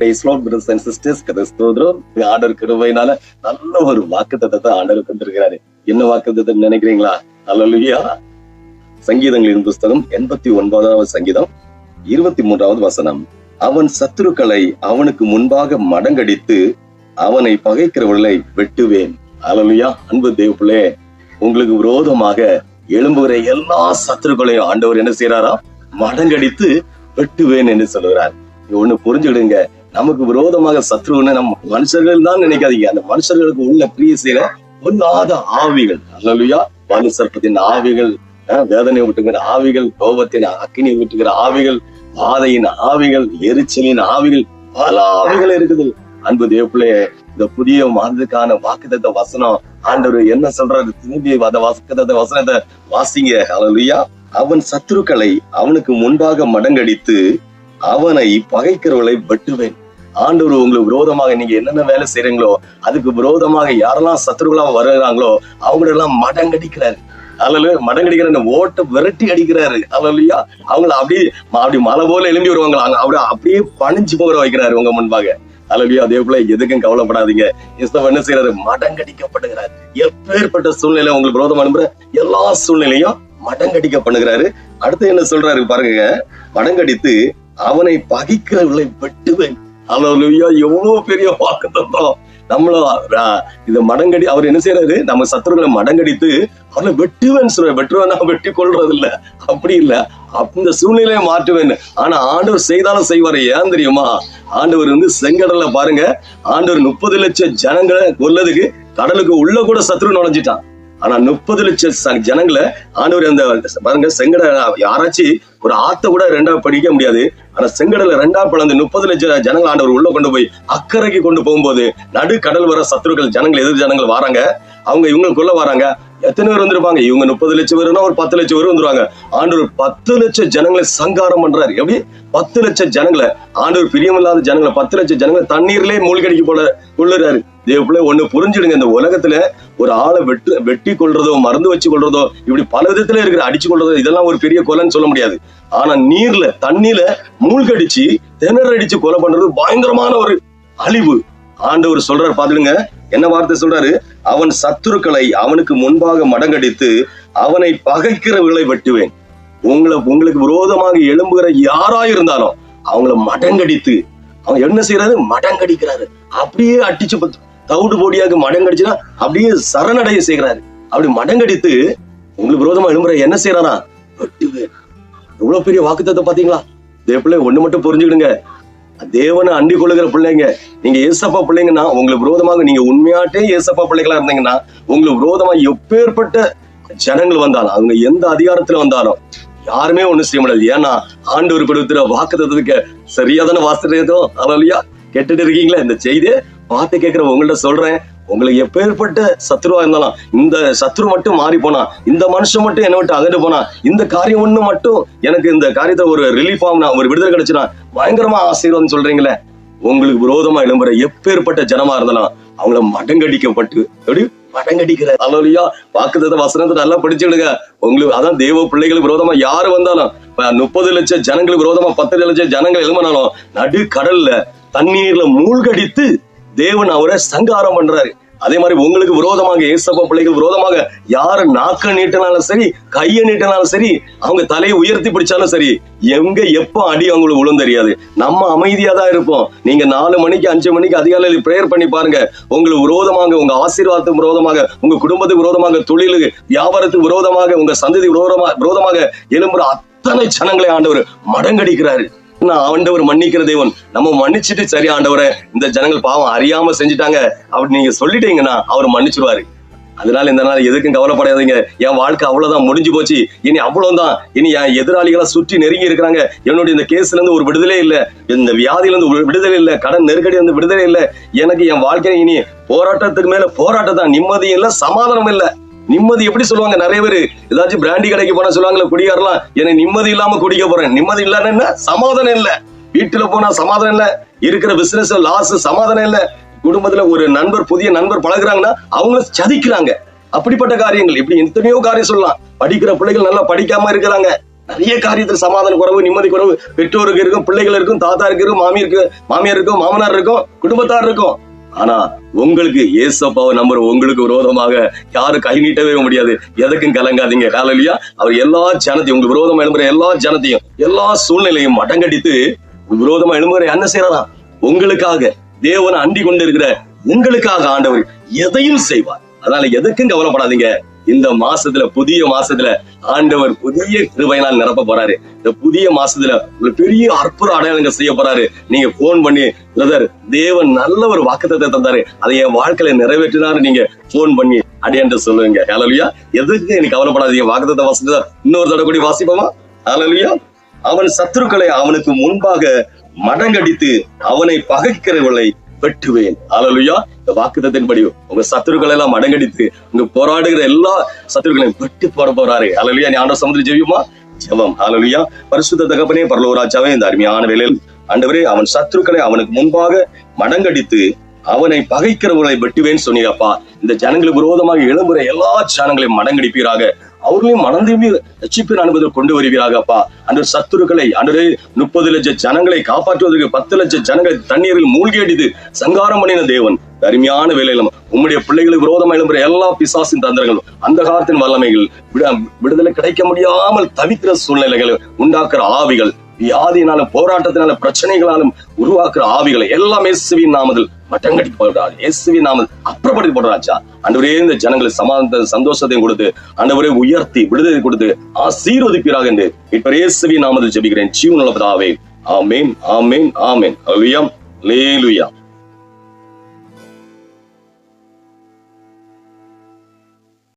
Sisters கிறிஸ்தோதரும் ஆண்டர் கிருபையினால நல்ல ஒரு வாக்குத்தத்தத்தை ஆண்டவர் கொண்டிருக்கிறாரு என்ன வாக்குத்தத்தம் நினைக்கிறீங்களா? அல்லலுயா சங்கீதங்களின் புஸ்தகம் எண்பத்தி ஒன்பதாவது சங்கீதம் இருபத்தி மூன்றாவது வசனம். அவன் சத்துருக்களை அவனுக்கு முன்பாக மடங்கடித்து அவனை பகைக்கிறவர்களை வெட்டுவேன். அலலுயா அன்பு தேவப்பிள்ளே உங்களுக்கு விரோதமாக எழும்புகிற எல்லா சத்துருக்களையும் ஆண்டவர் என்ன செய்யறாரா மடங்கடித்து வெட்டுவேன் என்று சொல்லுகிறார். ஒண்ணு புரிஞ்சுடுங்க நமக்கு விரோதமாக சத்ருன்னு நம்ம மனுஷர்கள் தான் நினைக்காதீங்க. அந்த மனுஷர்களுக்கு உள்ள பிரிய செய்யற பொல்லாத ஆவிகள். அல்லா வலு ஆவிகள் அஹ், வேதனை விட்டுகிற ஆவிகள் கோபத்தின் அக்கினி விட்டுகிற ஆவிகள் பாதையின் ஆவிகள் எரிச்சலின் ஆவிகள் பல ஆவிகள் இருக்குது. அன்பு தேவப்பிள்ளைய இந்த புதிய மாதத்துக்கான வாக்குத்த வசனம் ஆண்டவர் என்ன சொல்றாரு? திரும்பி அந்த வாக்குத்த வசனத்தை வாசிங்க. அலலுயா அவன் சத்துருக்களை அவனுக்கு முன்பாக மடங்கடித்து அவனை பகைக்கிறவளை வெட்டுவேன். ஆண்டவர் உங்களுக்கு விரோதமாக நீங்க என்னென்ன வேலை செய்யறீங்களோ அதுக்கு விரோதமாக யாரெல்லாம் சத்துருக்களா வருகிறாங்களோ அவங்களெல்லாம் மடங்கடிக்கிறாரு அல்ல மடங்கடிக்கிற அந்த விரட்டி அடிக்கிறாரு. அல்லையா அவங்கள அப்படியே அப்படி மலை போல எழும்பி வருவாங்க அப்படியே அப்படியே பணிஞ்சு போகிற வைக்கிறாரு உங்க முன்பாக. அல்லையா அதே போல எதுக்கும் கவலைப்படாதீங்க. இஸ்தவ என்ன செய்யறாரு மடங்கடிக்கப்படுகிறார் எப்பேற்பட்ட சூழ்நிலை உங்களுக்கு விரோதம் அனுப்புற எல்லா சூழ்நிலையும் மடங்கடிக்க பண்ணுகிறாரு அடுத்து என்ன சொல்றாரு பாருங்க. மடங்கடித்து அவனை பகிக்கிறவர்களை வெட்டுவேன். அல்லையா எவ்வளவு பெரிய வாக்குத்தத்தம். நம்மளும் நம்மள இத மடங்கடி அவர் என்ன செய்யறாரு நம்ம சத்துருக்களை மடங்கடித்து அவனை வெட்டுவேன் சொல்ற வெட்டுவேன் வெட்டி கொள்றது இல்ல அப்படி இல்ல. அந்த சூழ்நிலையை மாற்றுவேன். ஆனா ஆண்டவர் செய்தாலும் செய்வார். ஏன் தெரியுமா? ஆண்டவர் வந்து செங்கடல்ல பாருங்க. ஆண்டவர் முப்பது லட்சம் ஜனங்களை கொல்லதுக்கு கடலுக்கு உள்ள கூட சத்ரு நுழைஞ்சிட்டான். ஆனா முப்பது லட்சம் ஜனங்களை ஆண்டவர் அந்த பாருங்க செங்கட யாராச்சும் ஒரு ஆத்த கூட ரெண்டா படிக்க முடியாது. ஆனா செங்கடல ரெண்டா பிளந்து முப்பது லட்சம் ஜனங்கள் ஆண்டவர் உள்ள கொண்டு போய் அக்கறைக்கு கொண்டு போகும்போது நடு கடல் வர சத்துருக்கள் ஜனங்கள் எதிர் ஜனங்கள் வராங்க. அவங்க இவங்களுக்குள்ள வராங்க. எத்தனை பேர் வந்திருப்பாங்க. இவங்க முப்பது லட்சம் பேருனா ஒரு பத்து லட்சம் பேர் வந்துருவாங்க. ஆண்டவர் பத்து லட்சம் ஜனங்களை சங்காரம் பண்றாரு. எப்படி? பத்து லட்சம் ஜனங்களை ஆண்டவர் பிரியமில்லாத ஜனங்களை பத்து லட்சம் ஜனங்களை தண்ணீர்லயே மூழ்கடிக்க போல கொள்ளுறாரு. தேவப்பிள்ளை ஒண்ணு புரிஞ்சுடுங்க. இந்த உலகத்துல ஒரு ஆளை வெட்டு வெட்டி கொள்றதோ மருந்து வச்சு கொள்றதோ இப்படி பல விதத்துல இருக்கிற அடிச்சு கொள்றதோ இதெல்லாம் ஒரு பெரிய கொலைன்னு சொல்ல முடியாது. ஆனா நீர்ல தண்ணியில மூழ்கடிச்சு திணற அடிச்சு கொலை பண்றது பயங்கரமான ஒரு அழிவு. ஆண்டவர் சொல்றாரு பாத்துடுங்க என்ன வார்த்தை சொல்றாரு? அவன் சத்துருக்களை அவனுக்கு முன்பாக மடங்கடித்து அவனை பகைக்கிறவர்களை வெட்டுவேன். உங்களை உங்களுக்கு விரோதமாக எழும்புகிற யாரா இருந்தாலும் அவங்கள மடங்கடித்து அவன் என்ன செய்யறாரு மடங்கடிக்கிறாரு. அப்படியே அடிச்சு பத்து- தவிடு போடியாக மடங்கடிச்சுன்னா அப்படியே சரணடைய செய்கிறாரு. அப்படி மடங்கடித்து உங்களுக்கு விரோதமா எழும்புற என்ன செய்யறானா வெட்டுவேன் எவ்வளவு பெரிய வாக்குத்தத்தை பாத்தீங்களா தேவப்பிள்ளை ஒண்ணு மட்டும் புரிஞ்சுக்கிடுங்க. தேவனை அண்டி கொள்ளுகிற பிள்ளைங்க நீங்க ஏசப்பா பிள்ளைங்கன்னா உங்களுக்கு விரோதமாக நீங்க உண்மையாட்டே ஏசப்பா பிள்ளைகளா இருந்தீங்கன்னா உங்களுக்கு விரோதமா எப்பேற்பட்ட ஜனங்கள் வந்தாலும் அவங்க எந்த அதிகாரத்துல வந்தாலும் யாருமே ஒண்ணும் செய்ய முடியாது. ஏன்னா ஆண்டவர் கொடுத்துற வாக்குத்தத்துக்கு சரியா தானே வாசிட்டோ இல்லையா கேட்டுட்டு இருக்கீங்களா? இந்த செய்தியை பார்த்து கேட்கிற உங்கள்ட்ட சொல்றேன். உங்களுக்கு எப்பேற்பட்ட சத்ருவா இருந்தாலும் இந்த சத்ரு மட்டும் மாறி போனா இந்த மனுஷன் மட்டும் என்னை விட்டு அகட்டு போனா இந்த காரியம் ஒண்ணு மட்டும் எனக்கு இந்த காரியத்தை ஒரு ரிலீஃப் ஆகுனா ஒரு விடுதலை கிடைச்சுனா பயங்கரமா ஆசீர்வாதம் சொல்றீங்களே. உங்களுக்கு விரோதமா எழும்புற எப்பேற்பட்ட ஜனமா இருந்தாலும் அவங்கள மடங்கடிக்கப்பட்டு எப்படி? மடங்கடிக்கிற. அலோலியா வாக்குத்தத்த வசனத்தை நல்லா படிச்சுடுங்க உங்களுக்கு அதான் தேவ பிள்ளைகளுக்கு விரோதமா யாரு வந்தாலும் முப்பது லட்சம் ஜனங்களுக்கு விரோதமா பத்து லட்சம் ஜனங்கள் எழும்பினாலும் நடு கடல்ல தண்ணீர்ல மூழ்கடித்து தேவன் அவரை சங்காரம் பண்றாரு. அதே மாதிரி உங்களுக்கு விரோதமாக ஏசப்பா பிள்ளைகள் விரோதமாக யாரு நாக்க நீட்டினாலும் சரி கையை நீட்டினாலும் சரி அவங்க தலையை உயர்த்தி பிடிச்சாலும் சரி எங்க எப்ப அடி அவங்களுக்கு உளும் தெரியாது. நம்ம அமைதியா தான் இருப்போம். நீங்க நாலு மணிக்கு அஞ்சு மணிக்கு அதிகாலையில் பிரேயர் பண்ணி பாருங்க. உங்களுக்கு விரோதமாக உங்க ஆசீர்வாதத்துக்கு விரோதமாக உங்க குடும்பத்துக்கு விரோதமாக தொழிலுக்கு வியாபாரத்துக்கு விரோதமாக உங்க சந்ததி விரோதமாக விரோதமாக எழும்புற அத்தனை ஜனங்களை ஆண்டவர் மடங்கடிக்கிறாரு. நான் ஆண்டவர் மன்னிக்கிற தேவன். நம்ம மன்னிச்சுட்டு சரி ஆண்டவரை இந்த ஜனங்கள் பாவம் அறியாம செஞ்சுட்டாங்க அப்படி நீங்க சொல்லிட்டீங்கன்னா அவர் மன்னிச்சிருவாரு. அதனால இந்த நாள் எதுக்கும் கவலைப்படாதீங்க. என் வாழ்க்கை அவ்வளவுதான் முடிஞ்சு போச்சு. இனி அவ்வளவுதான். இனி என் எதிராளிகளா சுற்றி நெருங்கி இருக்கிறாங்க. என்னுடைய இந்த கேஸ்ல இருந்து ஒரு விடுதலை இல்ல. இந்த வியாதியில இருந்து ஒரு விடுதலை இல்ல. கடன் நெருக்கடி இருந்து விடுதலை இல்ல. எனக்கு என் வாழ்க்கை இனி போராட்டத்துக்கு மேல போராட்டம் தான் நிம்மதியும் இல்ல சமாதானம் இல்ல. நிம்மதி எப்படி சொல்லுவாங்க? நிறைய பேர் ஏதாச்சும் பிராண்டி கடைக்கு போனா சொல்லுவாங்களே குடிகாரலாம் எனக்கு நிம்மதி இல்லாம குடிக்க போறேன். நிம்மதி இல்லைன்னா என்ன? சமாதானம் இல்ல. வீட்டுல போனா சமாதானம் இல்ல. இருக்கிற பிசினஸ் லாஸ் சமாதானம் இல்ல. குடும்பத்துல ஒரு நண்பர் புதிய நண்பர் பழகுறாங்கன்னா அவங்கள சதிக்கிறாங்க. அப்படிப்பட்ட காரியங்கள். இப்படி எத்தனையோ காரியம் சொல்லலாம். படிக்கிற பிள்ளைகள் நல்லா படிக்காம இருக்கிறாங்க. நிறைய காரியத்துல சமாதான குறவு நிம்மதி குறவு. பெற்றோருக்கு இருக்கும் பிள்ளைகள் இருக்கும் தாத்தா இருக்கும் மாமி இருக்கு மாமியார் இருக்கும் மாமனார் இருக்கும் குடும்பத்தார் இருக்கும். ஆனா உங்களுக்கு ஏசப்பாவை நம்பர் உங்களுக்கு விரோதமாக யாரும் கை நீட்டவே முடியாது. எதுக்கும் கலங்காதீங்க. காலையிலயா அவர் எல்லா ஜனத்தையும் உங்களுக்கு விரோதமா எழும்புற எல்லா ஜனத்தையும் எல்லா சூழ்நிலையும் மடங்கடித்து விரோதமா எழும்புற என்ன செய்யறான் உங்களுக்காக தேவனை அண்டி கொண்டு இருக்கிற உங்களுக்காக ஆண்டவர் எதையும் செய்வார். அதனால எதுக்கும் கவலைப்படாதீங்க. இந்த மாசத்துல புதிய மாசத்துல ஆண்டவர் புதிய கிருபையினால் நிரப்ப போறாரு. இந்த புதிய மாசத்துல ஒரு பெரிய அற்புத அடையாளங்கள் செய்ய போறாரு. நீங்க போன் பண்ணி பிரதர் தேவன் நல்ல ஒரு வாக்குத்தத்தை தந்தாரு. அதை என் வாழ்க்கையில நிறைவேற்றினாரு. நீங்க போன் பண்ணி அடையாண்டு சொல்லுங்க அலலுயா எதுக்கு எனக்கு கவலைப்படாதீங்க. வாக்குத்தத்தை வாசிச்சதா இன்னொரு தடவை கூட வாசிப்போமா? அலலுயா அவன் சத்துருக்களை அவனுக்கு முன்பாக மடங்கடித்து அவனை பகைக்கிறவர்களை வெட்டுவேன். ஹalleluya இந்த வாக்குத்தத்தின்படி உங்க சத்துருக்களை எல்லாம் மடங்கடித்து உங்க போராடுகிற எல்லா சத்துருக்களையும் வெட்டி போட போறாரு. அலலுயா நீ ஆண்டவர் ஜெய்யுமா ஜெபியுமா? ஜெபம். ஹalleluya பரிசுத்த தகப்பனே பரலோராஜாவே இந்த அருமையான வேலையில் ஆண்டவரே அவன் சத்துருக்களை அவனுக்கு முன்பாக மடங்கடித்து அவனை பகைக்கிறவர்களை வெட்டுவேன் சொன்னீங்கப்பா இந்த ஜனங்களுக்கு விரோதமாக எழும்புற எல்லா ஜனங்களையும் மடங்கடிப்பீராக. அவர்களையும் மனம் திரும்பி ரட்சிப்பின் அனுபவத்தில் கொண்டு வருவீராக அப்பா சத்துருக்களை அன்று முப்பது லட்சம் ஜனங்களை காப்பாற்றுவதற்கு பத்து லட்சம் ஜனங்கள் தண்ணீரில் மூழ்கி அடித்து சங்காரம் பண்ணின தேவன். அருமையான வேலையிலும் உம்முடைய பிள்ளைகளுக்கு விரோதமாக எழும்புற எல்லா பிசாசின் தந்திரங்களும் அந்த காலத்தின் வல்லமைகள் விட- விடுதலை கிடைக்க முடியாமல் தவிக்கிற சூழ்நிலைகளை உண்டாக்குற ஆவிகள் வியாதியினாலும் போராட்டத்தினால பிரச்சனைகளாலும் உருவாக்குற ஆவிகளை எல்லாம் இயேசுவின் நாமத்தில் மட்டங்கட்டி போடுறாரு. இயேசுவின் நாமத்தில் அப்புறப்படுத்தி போடுறாச்சா அன்றுவரே இந்த ஜனங்களுக்கு சமாதானத்தை சந்தோஷத்தையும் கொடுத்து அன்றுவரே உயர்த்தி விடுதலை கொடுத்து ஆசீர்வதிப்பீராக என்று இப்ப இயேசுவின் நாமத்தில் ஜெபிக்கிறேன். ஜீவனுள்ள பிதாவே ஆமேன் ஆமேன் ஆமேன். அல்லேலூயா